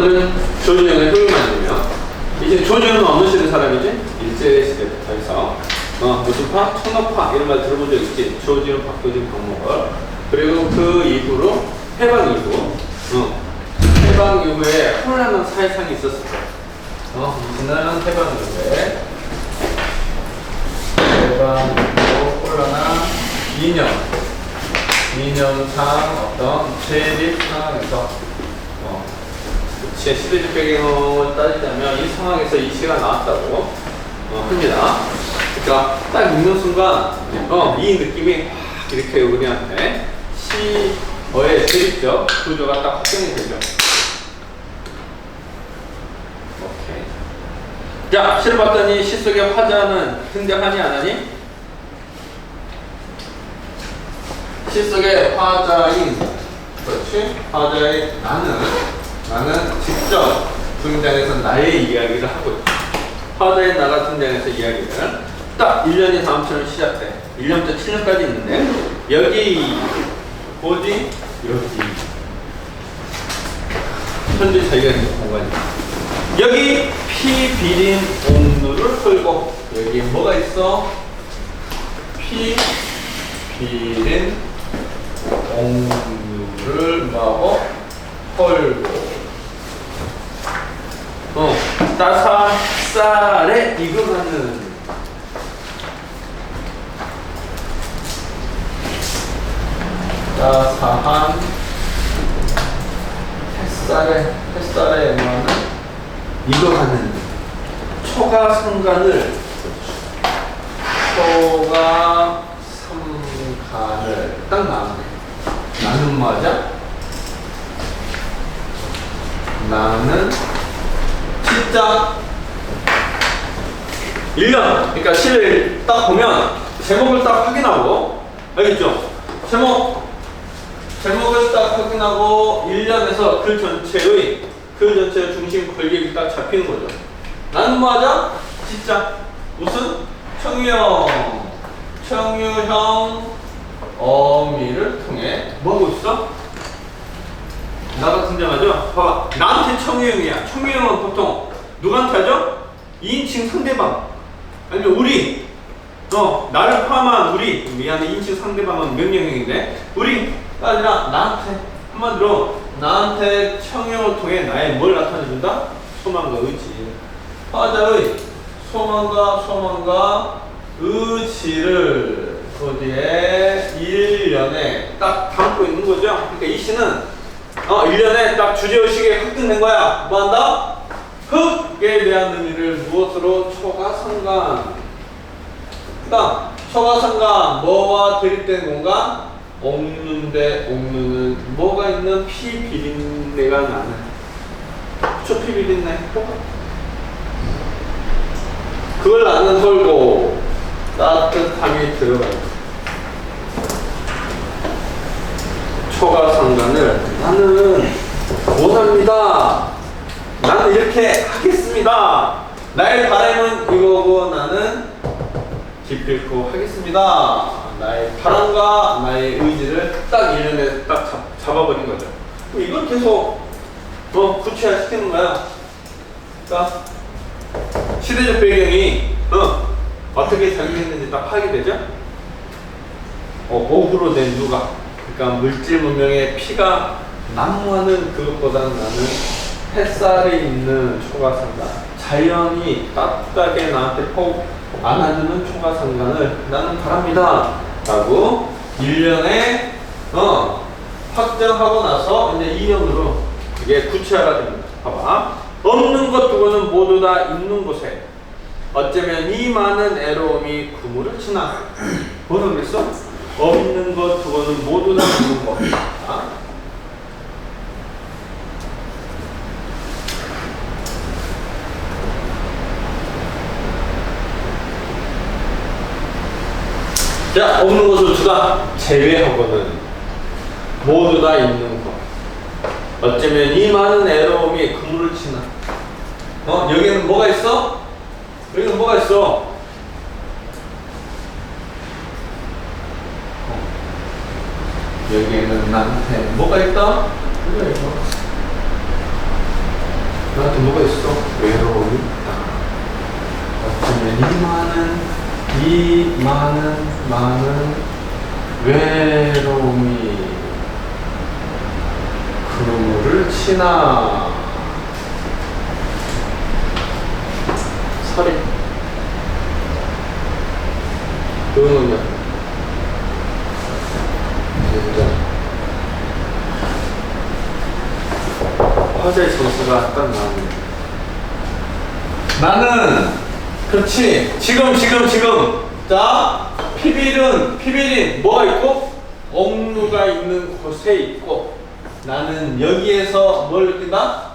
오늘은 조준영의 효율만이며 이제 조준영은 어느 시대 사람이지? 일제 시대부터 해서 어, 무슨 파? 천업파 이런 말 들어본 적 있지? 조준영, 박도준, 박목월 그리고 그 이후로 해방 이후 어, 해방 이후에 혼란한 사회상이 있었을 거야 어, 무슨 해방 이후에 해방 이후 혼란한 2년 2년상 어떤 재립 상황에서 어, 제 시대적 배경을 따지자면 이 상황에서 이 시가 나왔다고 어, 합니다. 그러니까 딱 읽는 순간 어, 이 느낌이 확 이렇게 우리한테 시어의 대립적 구조가 딱 확정이 되죠. 오케이. 자, 시를 봤더니 시 속의 화자는 등장하니 안 하니? 시 속의 화자인 그렇지? 화자의 나는 나는 직접 등장해서 나의 이야기를 하고 있다. 화자의 나가 등장해서 이야기를 딱 1년이 다음처럼 시작돼. 1년부터 7년까지 있는데 여기 어디? 여기 현재 자기가 있는 공간이 여기 피 비린 옥루를 털고 여기 뭐가 있어? 피 비린 옥루를 뭐하고 털고 어 따사 쌀에 익어가는 따사한 햇살에 햇살에 뭐하는 익어가는 초가 상간을 초가 상간을 딱 나왔네 나는 맞아? 나는 진짜 1년 그러니까 시를 딱 보면 제목을 딱 확인하고 알겠죠? 제목 제목을 딱 확인하고 1년에서 글 전체의 글 전체의 중심 권력이 딱 잡히는 거죠 나는 뭐 하자? 진짜 무슨? 청유형 청유형 어미를 통해 뭐 하고 있어? 나가 등장하죠? 봐봐. 나한테 청유형이야. 청유형은 보통 누구한테 하죠? 2인칭 상대방. 아니면 우리. 어, 나를 포함한 우리. 미안해. 2인칭 상대방은 명령형인데. 우리가 아니라 나한테. 한마디로 나한테 청유형을 통해 나의 뭘 나타내준다? 소망과 의지. 화자의 소망과 소망과 의지를 어디에 1년에 딱 담고 있는 거죠. 그러니까 이 시는 어, 1년에 딱 주제의식에 확정된 거야. 뭐 한다? 흙에 대한 의미를 무엇으로 초가상관. 그 다음, 초가상관, 뭐와 대립된 공간? 옥눈대, 옥눈은 뭐가 있는 피 비린내가 나는. 초피 비린내. 그걸 나는 털고 따뜻함이 들어가요. 초가 상관을 나는 못합니다. 나는 이렇게 하겠습니다. 나의 바람은 이거고 나는 기필코 하겠습니다. 나의 바람과 나의 의지를 딱 1년에 딱 잡, 잡아버린 거죠. 이걸 계속 어, 구체화 시키는 거야. 그러니까 시대적 배경이 어, 어떻게 작용했는지 딱 파악이 되죠? 어, 오후로 된 누가 그러니까 물질 문명의 피가 난무하는 그것보다는 나는 햇살에 있는 초가상간 자연이 따뜻하게 나한테 폭 안아주는 초가상간을 나는 바랍니다. 라고 1년에 어, 확정하고 나서 이제 2년으로 이게 구체화가 됩니다. 봐봐. 없는 것 두고는 모두 다 있는 곳에 어쩌면 이 많은 애로움이 그물을 치나. 뭐라 그랬어? 없는 것 두고는 모두 다 있는 것 자, 없는 것을 두다 제외하고는 모두 다 있는 것. 어쩌면 이 많은 애로움이 그물을 치나. 어, 여기는 뭐가 있어? 여기는 뭐가 있어? 여기에는 나한테 뭐가 있다? 있어? 뭐가 있어? 외로움이 있다. 어쩌면 이 많은, 이 많은, 많은 외로움이 그물을 치나. 서리. 그거는요. 진짜. 화제의 점수가 딱 나오네. 나는 그렇지. 지금 지금 지금. 자 피빌은 피빌인 뭐가 있고? 억누가 있는 곳에 있고. 나는 여기에서 뭘 느낀다?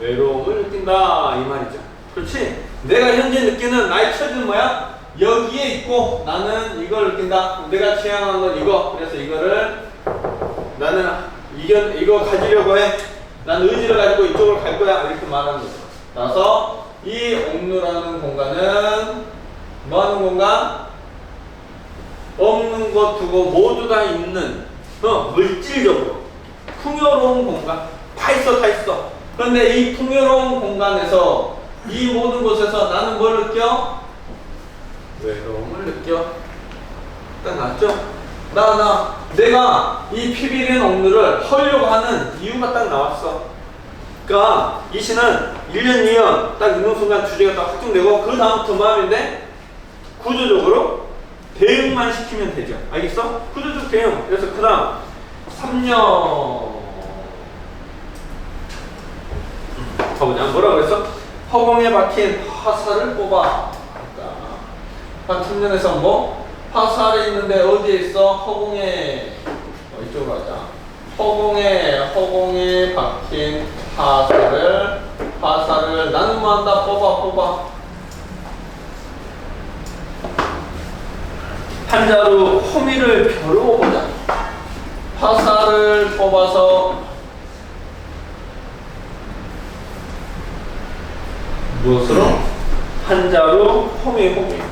외로움을 느낀다. 이 말이죠. 그렇지? 내가 현재 느끼는 나의 처지는 뭐야? 여기에 있고 나는 이걸 느낀다. 내가 취향하는 건 이거. 그래서 이거를 나는 이겨, 이거 가지려고 해. 난 의지를 가지고 이쪽으로 갈 거야. 이렇게 말하는 거죠. 따라서 이 옥루라는 공간은 뭐 하는 공간? 없는 것 두고 모두 다 있는 어, 물질적으로 풍요로운 공간. 다 있어, 다 있어. 그런데 이 풍요로운 공간에서 이 모든 곳에서 나는 뭘 느껴? 외로움을 느껴. 딱 맞죠? 나, 나, 내가 이 피비린 옥류를 헐려고 하는 이유가 딱 나왔어. 그니까, 이 시는 1년, 2년 딱 있는 순간 주제가 딱 확정되고, 그 다음부터 마음인데, 구조적으로 대응만 시키면 되죠. 알겠어? 구조적 대응. 그래서 그 다음, 3년. 가보자. 뭐라 그랬어? 허공에 박힌 화살을 뽑아. 그러니까 한 3년에서 뭐? 화살이 있는데 어디에 있어? 허공에 어, 이쪽으로 가자. 허공에 허공에 박힌 화살을 화살을 나는 뭐한다? 뽑아 뽑아. 한자로 호미를 벼르고 보자. 화살을 뽑아서 무엇으로? 한자로 호미 호미.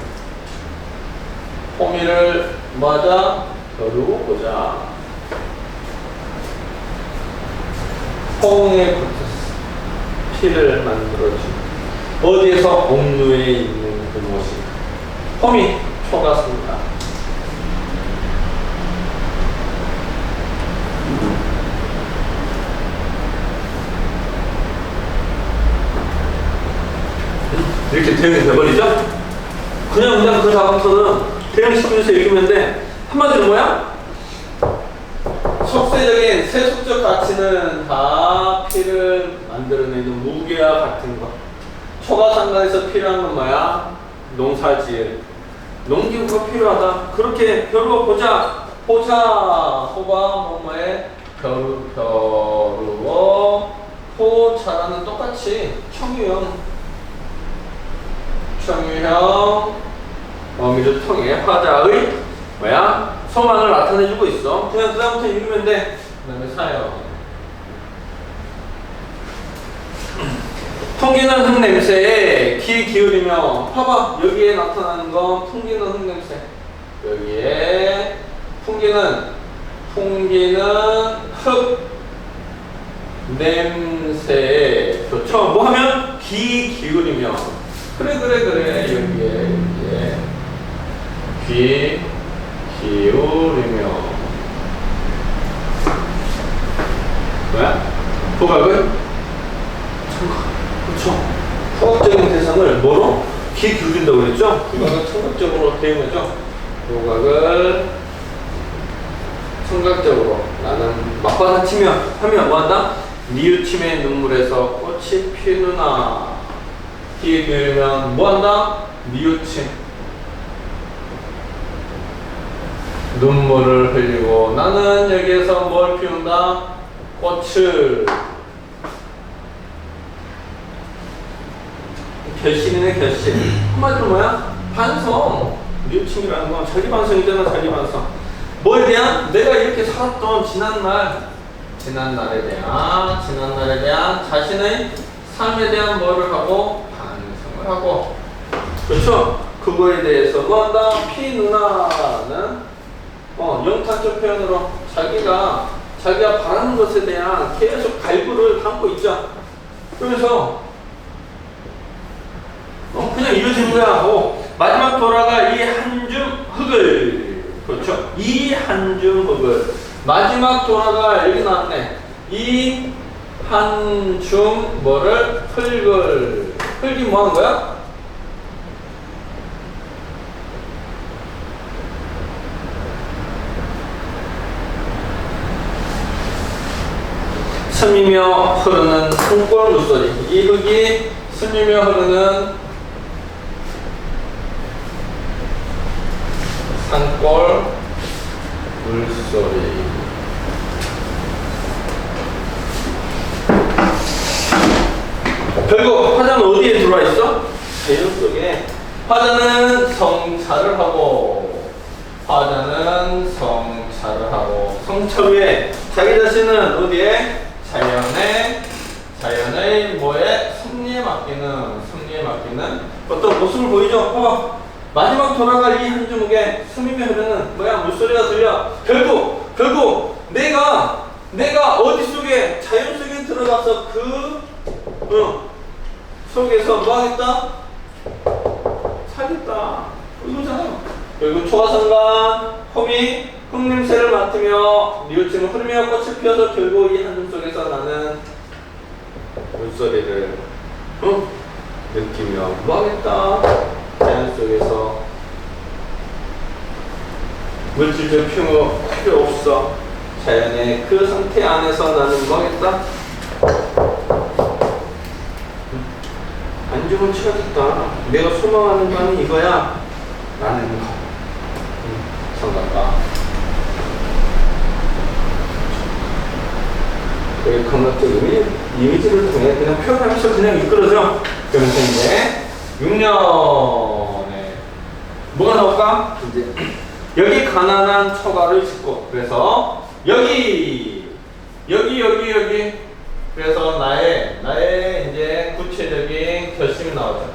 호미를 맞아 겨루고 보자. 호응에 붙었어. 피를 만들어주고. 어디에서 옥루에 있는 그곳이. 호미, 초가습니다. 이렇게 대응이 돼버리죠? 그냥 그냥 그 다음부터는 대응 시키면서 읽으면 돼. 한마디로 뭐야? 속세적인 세속적 가치는 다 피를 만들어내는 무게와 같은 것. 초가 상관에서 필요한 건 뭐야? 농사지을. 농기구가 필요하다. 그렇게 벼루어 보자. 보자. 호바 뭐뭐에 벼루 벼루어 호자라는 똑같이 청유형 청유형 어미를 통해 화자의 뭐야 소망을 나타내주고 있어. 그냥 그다음부터 읽으면 돼. 그 다음에 사요. 풍기는 흙냄새에 귀 기울이며 봐봐 여기에 나타나는 건 풍기는 흙냄새 여기에 풍기는 풍기는 흙 냄새 좋죠 뭐 하면 귀 기울이며 그래 그래 그래 여기에 여기에 귀 기울이며 뭐야? 후각은 그렇죠. 후각적인 대상을 뭐로? 귀 기울인다고 그랬죠? 후각은 청각적으로 대응하죠. 후각을 청각적으로 나는 맞받아치면 하면 뭐한다? 니우침의 눈물에서 꽃이 피누나 귀 기울이면 뭐한다? 니우침 눈물을 흘리고 나는 여기에서 뭘 피운다? 꽃을 결심이네 결심 한마디로 뭐야? 반성 뉘우침이라는 건 자기 반성이잖아 자기 반성 뭐에 대한? 내가 이렇게 살았던 지난날 지난날에 대한 지난날에 대한 자신의 삶에 대한 뭐를 하고 반성을 하고 그렇죠? 그거에 대해서 뭐 한다? 피 누나는 어, 영탄적 표현으로 자기가 자기가 바라는 것에 대한 계속 갈구를 담고 있죠. 그래서 그냥 이어지는 거야. 오, 마지막 돌아갈 이한 줌 흙을 그렇죠. 이 한 줌 흙을 마지막 돌아갈 여기 나왔네. 이 한 줌 뭐를 흙을 흙이 뭐 하는 거야? 스미며 흐르는 산골 물소리. 이 흙이 스미며 흐르는 산골 물소리. 결국 화자는 어디에 들어와 있어? 자연 속에. 화자는 성찰을 하고, 화자는 성찰을 하고, 성찰 후에 자기 자신은 어디에? 자연의, 자연의 뭐에? 섭리에 맡기는, 섭리에 맡기는 어떤 모습을 보이죠? 봐봐. 마지막 돌아갈 이 한 주먹에 스미며 흐르는 뭐야 물소리가 들려. 결국, 결국 내가, 내가 어디 속에, 자연 속에 들어가서 그, 어, 속에서 뭐 하겠다? 살겠다. 이거잖아. 그리고 초가상간 홈이 흙냄새를 맡으며 뉘우침을 흐르며 꽃을 피워서 결국 이 한줌 속에서 나는 물소리를 어? 느끼며 뭐 하겠다? 자연 속에서 물질적 필요, 필요 없어. 자연의 그 상태 안에서 나는 뭐 하겠다? 안주은 치러졌다. 내가 소망하는 바는 이거야. 라는 거. 음, 성각가. 여기 이미, 이미지를 통해 그냥 표현하면서 그냥 이끌어져. 그러면서 이제 6년에 뭐가 나올까? 이제 여기 가난한 처가를 짓고 그래서 여기 여기 여기 여기 그래서 나의 나의 이제 구체적인 결심이 나오죠.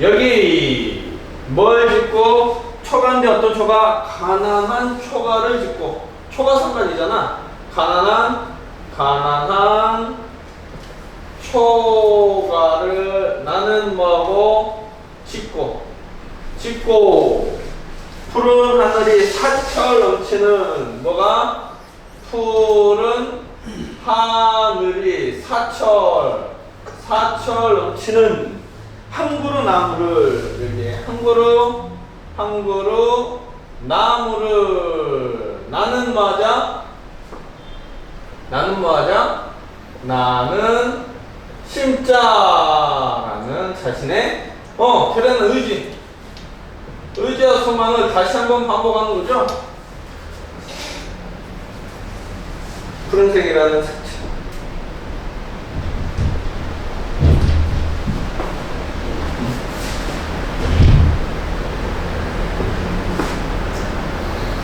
여기 뭘 짓고 초가인데 어떤 초가 가난한 초가를 짓고 초가 상관이잖아. 가난한 가난한 초가를 나는 뭐하고? 짓고. 짓고. 푸른 하늘이 사철 넘치는 뭐가? 푸른 하늘이 사철 사철 넘치는 한 그루 나무를 여기 한 그루 한 그루 나무를 나는 뭐하자 나는 뭐 하자 나는 심자라는 자신의 어 그런 의지 의지와 소망을 다시 한번 반복하는 거죠. 푸른색이라는 색채.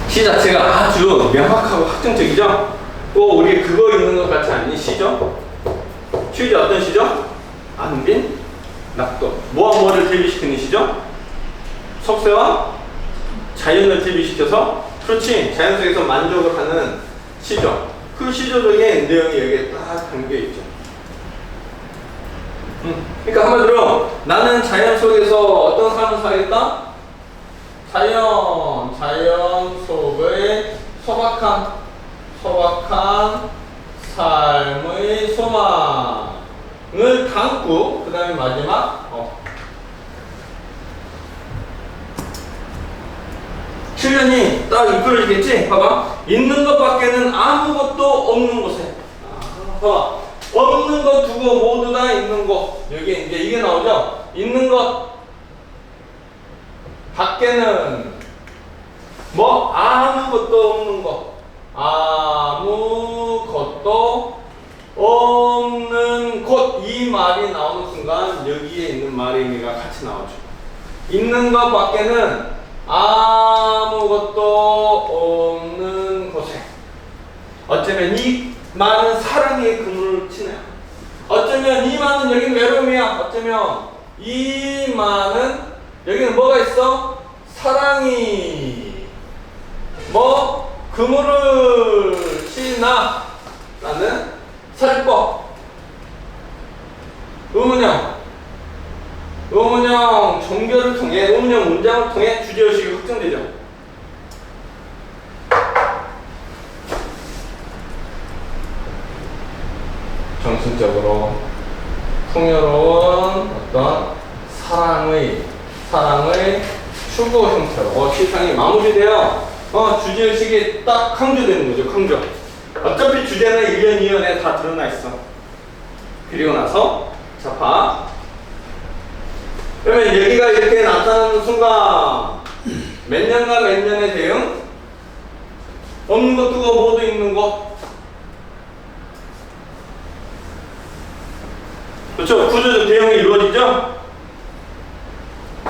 시 자체가 아주 명확하고 확정적이죠? 꼭 우리 그거 읽는 것 같지 않니? 시죠? 시지 어떤 시죠? 안빈, 낙도. 뭐와 뭐를 대비시키는 시죠? 속세와 자연을 대비시켜서 그렇지 자연 속에서 만족을 하는 시죠. 그 시조적인 내용이 여기에 딱 담겨 있죠. 음, 그러니까 한마디로 나는 자연 속에서 어떤 삶을 살겠다? 자연, 자연 속의 소박한, 소박한 삶의 소망을 담고 그 다음에 마지막 어, 7년이 딱 이끌어지겠지? 봐봐. 있는 것밖에는 아무것도 없는 곳에. 아, 봐봐. 없는 것 두고 모두 다 있는 곳. 여기 이제 이게 나오죠? 있는 것. 밖에는 뭐? 아무것도 없는 것. 아무것도 없는 곳. 이 말이 나오는 순간 여기에 있는 말의 의미가 같이 나오죠. 있는 것 밖에는 아무것도 없는 곳에 어쩌면 이 많은 사랑의 그물을 치네요. 어쩌면 이 많은 여기는 외로움이야. 어쩌면 이 많은 여기는 뭐가 있어? 사랑이 뭐 그물을 치나 라는 살법. 의문형. 의문형 정결을 통해 의문형 문장을 통해 주제의식이 확정되죠. 정신적으로 풍요로운 어떤 사랑의 사랑의 추구 형태로 어, 시상이 마무리되어 어, 주제의식이 딱 강조되는 거죠 강조. 어차피 주제는 1년 2년에 다 드러나 있어. 그리고 나서 자파 그러면 여기가 이렇게 나타나는 순간 몇 년과 몇 년의 대응? 없는 것 두고 모두 있는 것 그렇죠? 구조적 대응이 이루어지죠?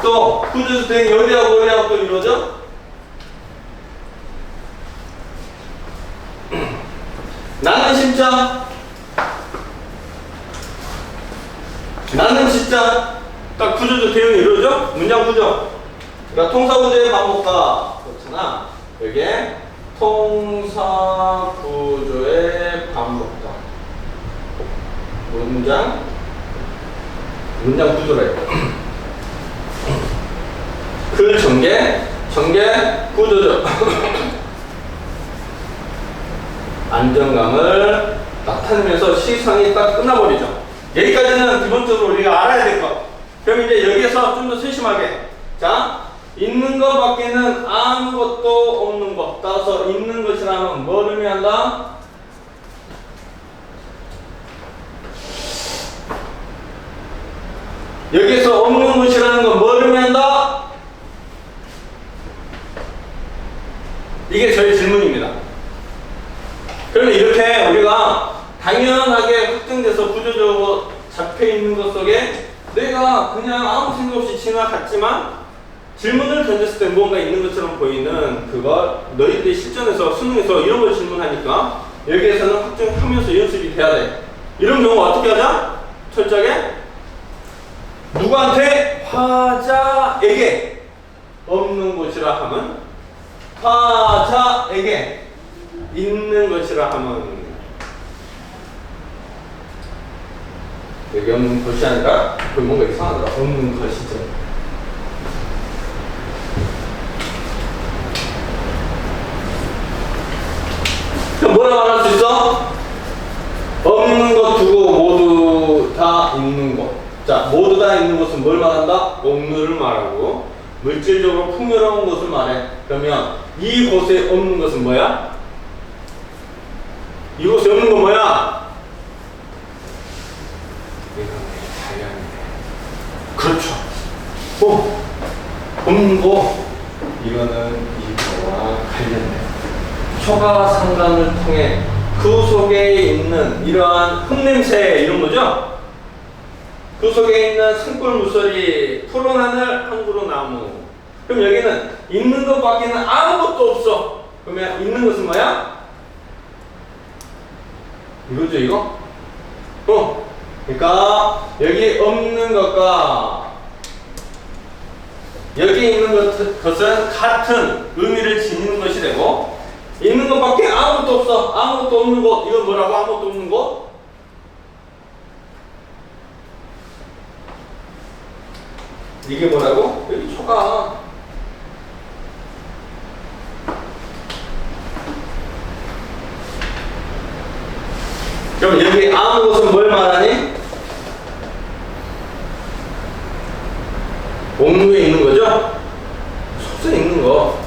또 구조적 대응이 어디하고 어디하고 또 이루어져 나는 진짜 나는 진짜 딱 구조적 대응이 이루어져? 문장 구조. 그러니까 통사 구조의 반복과 그렇잖아. 여기에 통사 구조의 반복과 문장 문장 했고 글 전개 전개 구조적 안정감을 나타내면서 시상이 딱 끝나버리죠. 여기까지는 기본적으로 우리가 알아야 될 것. 그럼 이제 여기에서 좀 더 세심하게. 자, 있는 것 밖에는 아무것도 없는 것. 따라서 있는 것이라면 뭐를 의미한다? 여기에서 없는 것이라는 건 뭐를 의미한다? 이게 저희 질문입니다. 그러면 이렇게 우리가 당연하게 확정돼서 구조적으로 잡혀 있는 것 속에 내가 그냥 아무 생각 없이 지나갔지만 질문을 던졌을 때 무언가 있는 것처럼 보이는 그거 너희들이 실전에서 수능에서 이런 걸 질문하니까 여기에서는 확정하면서 연습이 돼야 돼. 이런 경우 어떻게 하자? 철저하게 누구한테 화자에게 없는 것이라 하면 화자에게 있는 것이라 하면 여기 없는 것이 아니라 그 뭔가 이상하더라 없는 것이죠 그럼 뭐라 말할 수 있어? 없는 것 두고 모두 다 있는 것. 자, 모두 다 있는 것은 뭘 말한다? 없는을 말하고 물질적으로 풍요로운 것을 말해. 그러면 이곳에 없는 것은 뭐야? 이곳에 없는 건 뭐야? 그렇죠. 어, 없는 거 이거는 이거와 관련돼. 초가 상관을 통해 그 속에 있는 이러한 흙냄새 이런 거죠? 그 속에 있는 산골 물소리, 푸른 하늘, 한 그루 나무. 그럼 여기는 있는 것밖에는 아무것도 없어. 그러면 있는 것은 뭐야? 이거죠, 이거? 어. 그러니까 여기 없는 것과 여기 있는 것, 것은 같은 의미를 지니는 것이 되고 있는 것밖에 아무것도 없어. 아무것도 없는 것. 이건 뭐라고? 아무것도 없는 것? 이게 뭐라고? 여기 초가. 그럼 여기 아무 것은 뭘 말하니? 옥루에 있는 거죠? 속에 있는 거.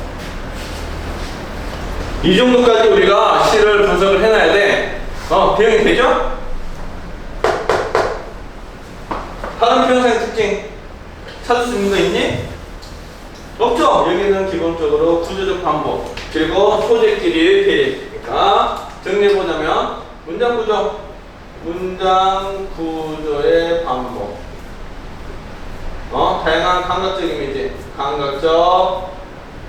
이 정도까지 우리가 시를 분석을 해놔야 돼. 어, 대응이 되죠? 다른 표현상의 특징 찾을 수 있는 거 있니? 없죠? 여기는 기본적으로 구조적 반복 그리고 소재끼리 대립 그러니까 정리해보자면 문장 구조 문장 구조의 반복 어? 다양한 감각적 이미지 감각적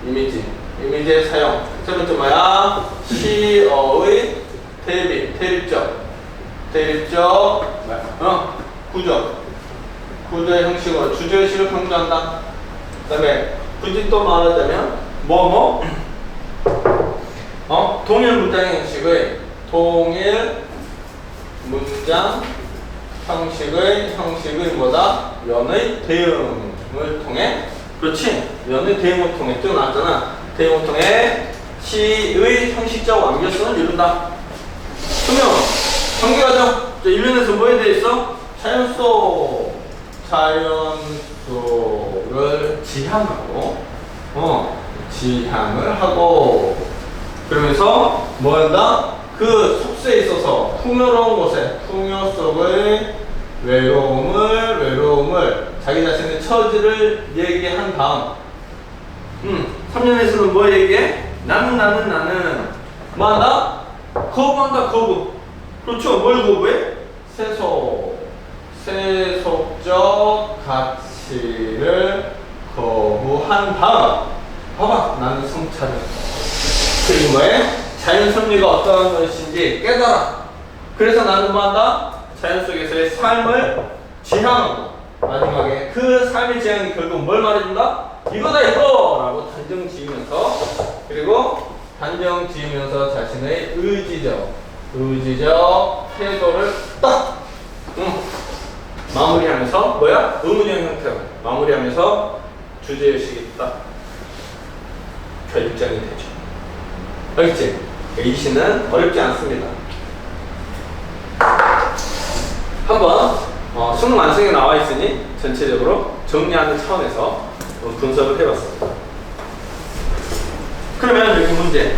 이미지 이미지의 사용. 세 번째 뭐야? 시어의 대립 대립적. 대립적 어? 구조. 구조의 형식으로 주제의식을 강조한다. 그 다음에 굳이 또 말하자면 뭐뭐? 어? 동일 문장의 형식의 동일 문장 형식의 형식의 뭐다? 연의 대응을 통해. 그렇지. 연의 대응을 통해. 또 나왔잖아 통해 시의 형식적 완결성을 이룬다 그러면 자 1년에서 뭐에 대해 있어? 자연수 자연수를 지향하고 어 지향을 하고 그러면서 뭐 한다? 그 숙소에 있어서 풍요로운 곳에 풍요 속의 외로움을 외로움을 자기 자신의 처지를 얘기한 다음 음 3년에서는 뭐 얘기해? 나는 나는 나는 뭐 한다? 거부한다 거부 그렇죠 뭘 거부해? 세속 세속적 가치를 거부한 다음 봐봐 나는 성찰을 그리고 뭐해? 자연 섭리가 어떠한 것인지 깨달아. 그래서 나는 뭐한다? 자연 속에서의 삶을 지향하고 마지막에 그 삶의 지향이 결국 뭘 말해준다? 이거다 이거 라고 단정 지으면서 그리고 단정 지으면서 자신의 의지적 의지적 태도를 딱 응. 마무리하면서 뭐야? 의문형 형태로 마무리하면서 주제의식이 딱 결정이 되죠. 알겠지? 이 시는 어렵지 않습니다. 한번 어, 수능 완성에 나와 있으니 전체적으로 정리하는 차원에서 어, 분석을 해봤습니다. 그러면 여기 문제